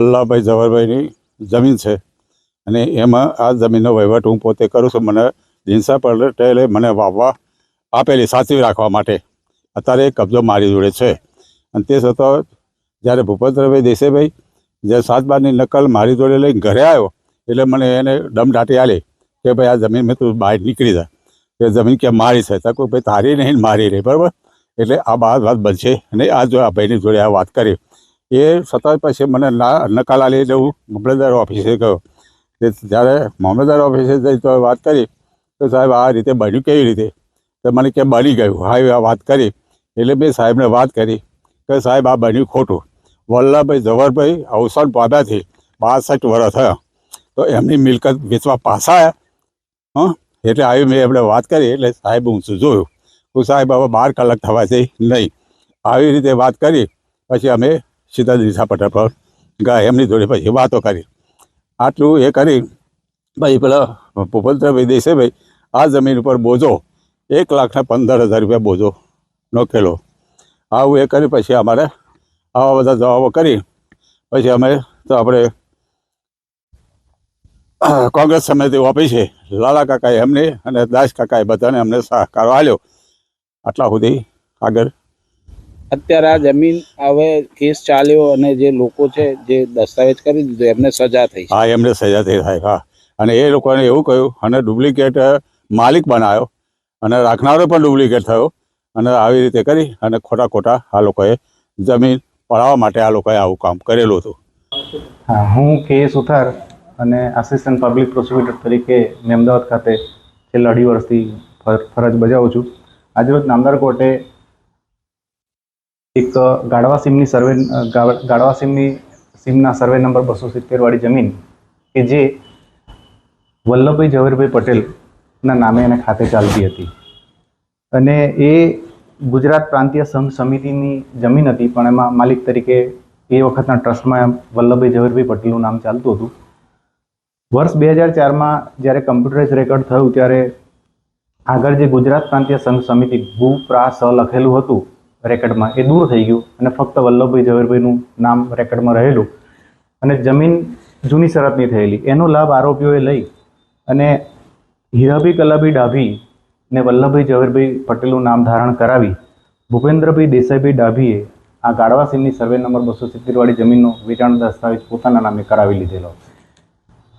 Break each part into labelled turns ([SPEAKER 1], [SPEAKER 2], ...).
[SPEAKER 1] વલ્લભભાઈ ઝવરભાઈની જમીન છે. અને એમાં આ જમીનનો વહીવટ હું પોતે કરું છું. મને દિનસા પટેલે મને વાવવા આપેલી સાચવી રાખવા માટે. અત્યારે કબજો મારી જોડે છે. અને તે છતાં જ્યારે ભૂપેન્દ્રભાઈ દેસાઈભાઈ જે સાત બારની નકલ મારી જોડે લઈને ઘરે આવ્યો, એટલે મને એને દમ દાટી આલી કે ભાઈ આ જમીન મેં તું બહાર નીકળી જા. કે જમીન કે મારી છે. તો ભાઈ તારી નહીં મારી રહી, બરાબર? એટલે આ બાદ વાત બનશે. અને આ જો આ ભાઈની જોડે આ વાત કરી એ સતત પછી મને નકાલા લઈ આલી મામલતદાર ઓફિસે ગયો. તે જ્યારે મામલતદાર ઓફિસે જઈ તો વાત કરી. તો સાહેબ, આ રીતે બન્યું, કેવી રીતે? તો મને કે બની ગયું. હા એ વાત કરી. એટલે મેં સાહેબને વાત કરી. કે સાહેબ, આ બન્યું ખોટું. વલ્લભભાઈ જવરભાઈ અવસાન પામ્યાથી બાસઠ વર્ષ થયા. તો એમની મિલકત વેચવા પાછા હં? એટલે આવી મેં એમણે વાત કરી. એટલે સાહેબ, હું શું જોયું? હું સાહેબ, હવે બાર કલાક થવા છે નહીં. આવી રીતે વાત કરી. પછી અમે સીધા દિશા પર ગાય એમની જોડે પછી વાતો કરી. આટલું એ કરી ભાઈ પેલા ભૂપેન્દ્રભાઈ દેસાઈભાઈ, આ જમીન ઉપર બોજો, એક લાખના પંદર હજાર રૂપિયા બોજો, નોખેલો. આવું એ કરી, પછી અમારે આવા બધા જવાબો કરી, પછી અમે તો આપણે કોંગ્રેસ સમિતિ ઓફિસે લાલા કાકાએ એમને અને દાસ કાકાએ બધાને અમને સહકાર આવ્યો આટલા સુધી આગળ
[SPEAKER 2] અત્યારે આ જમીન હવે કેસ ચાલ્યો અને જે લોકો છે જે દસ્તાવેજ કરી દીધો એમને સજા થઈ
[SPEAKER 1] હા એમને સજા થઈ થાય હા. અને એ લોકોને એવું કહ્યું અને ડુપ્લિકેટ માલિક બનાવ્યો અને રાખનારો પણ ડુપ્લિકેટ થયો અને આવી રીતે કરી અને ખોટા ખોટા આ લોકોએ જમીન પડાવવા માટે આ લોકોએ આવું કામ કરેલું હતું.
[SPEAKER 3] હા હું કે સુથાર અને આસિસ્ટન્ટ પબ્લિક પ્રોસિક્યુટર તરીકે મેં અમદાવાદ ખાતે છેલ્લા અઢી વર્ષથી ફર- ફરજ બજાવું છું. આજરોજ નામદાર કોર્ટે એક ગાળવા સીમની સર્વે ગાળ- સીમની, સીમના સર્વે નંબર બસો સિત્તેરવાળી જમીન કે જે વલ્લભભાઈ ઝવેરભાઈ પટેલના નામે એને ખાતે ચાલતી હતી. અને એ ગુજરાત પ્રાંતીય સંઘ સમિતિની જમીન હતી, પણ એમાં માલિક તરીકે એ વખતના ટ્રસ્ટમાં વલ્લભભાઈ ઝવેરભાઈ પટેલનું નામ ચાલતું હતું. વર્ષ બે હજાર ચારમાં જ્યારે કમ્પ્યુટરાઇઝ રેકોર્ડ થયું, ત્યારે આગળ જે ગુજરાત પ્રાંતીય સંઘ સમિતિ ભૂ પ્રા સ લખેલું હતું રેકોર્ડમાં એ દૂર થઈ ગયું અને ફક્ત વલ્લભભાઈ ઝવેરભાઈનું નામ રેકર્ડમાં રહેલું અને જમીન જૂની શરતની થયેલી. એનો લાભ આરોપીઓએ લઈ અને હીરાભી કલાભી ડાભી ને વલ્લભભાઈ ઝવેરભાઈ પટેલનું નામ ધારણ કરાવી ભૂપેન્દ્રભાઈ દેસાઈભાઈ ડાભીએ આ ગાળવા સીમની સર્વે નંબર બસો સિત્તેરવાળી જમીનનો વેચાણ દસ્તાવેજ પોતાના નામે કરાવી લીધેલો.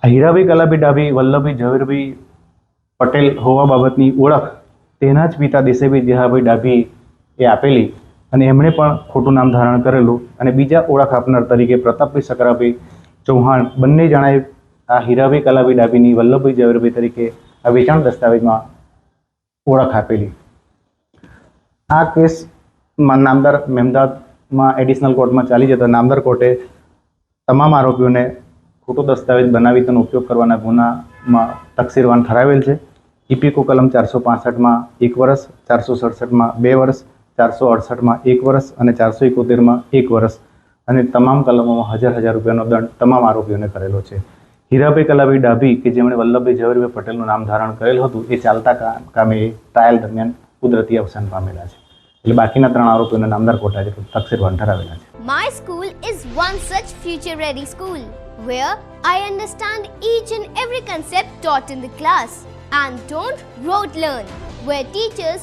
[SPEAKER 3] હીરાભાઈ કલાભાઈ ડાભી, વલ્લભભાઈ ઝવેરભાઈ પટેલ હોવા બાબતની ઓળખ તેના જ પિતા દેસાઈભાઈ જેહાભાઈ ડાભી એ આપેલી અને એમણે પણ ખોટું નામ ધારણ કરેલું અને બીજા ઓળખ આપનાર તરીકે પ્રતાપભાઈ સકરાભાઈ ચૌહાણ બંને જણાએ આ હીરાભાઈ કલાભાઈ ડાભીની, વલ્લભભાઈ ઝવેરભાઈ તરીકે આ વેચાણ દસ્તાવેજમાં ઓળખ આપેલી. આ કેસમાં નામદાર મહેમદાદમાં એડિશનલ કોર્ટમાં ચાલી જતા નામદાર કોર્ટે તમામ આરોપીઓને ખોટો દસ્તાવેજ બનાવી તેનો ઉપયોગ કરવાના ગુનામાં તકસીરવાન ઠરાવેલ છે. ઇપીકો કલમ ચારસો પાસઠમાં એક વર્ષ, ચારસો સડસઠમાં બે વર્ષ ચારસો અડસઠમાં એક વર્ષ અને ચારસો એકોતેરમાં એક વર્ષ અને તમામ કલમોમાં હજાર હજાર રૂપિયાનો દંડ તમામ આરોપીઓને કરેલો છે. હીરાભાઈ કલાભાઈ ડાભી કે જેમણે વલ્લભભાઈ ઝવેરભાઈ પટેલનું નામ ધારણ કરેલ હતું એ ચાલતા કામે ટ્રાયલ દરમિયાન કુદરતી અવસાન પામેલા છે. એટલે બાકીના ત્રણ આરોપીઓને નામદાર કોટા જેટલું તકસીરવાન ઠરાવેલા છે.
[SPEAKER 4] My school is one such future ready school where I understand each and every concept taught in the class and don't rote learn, where teachers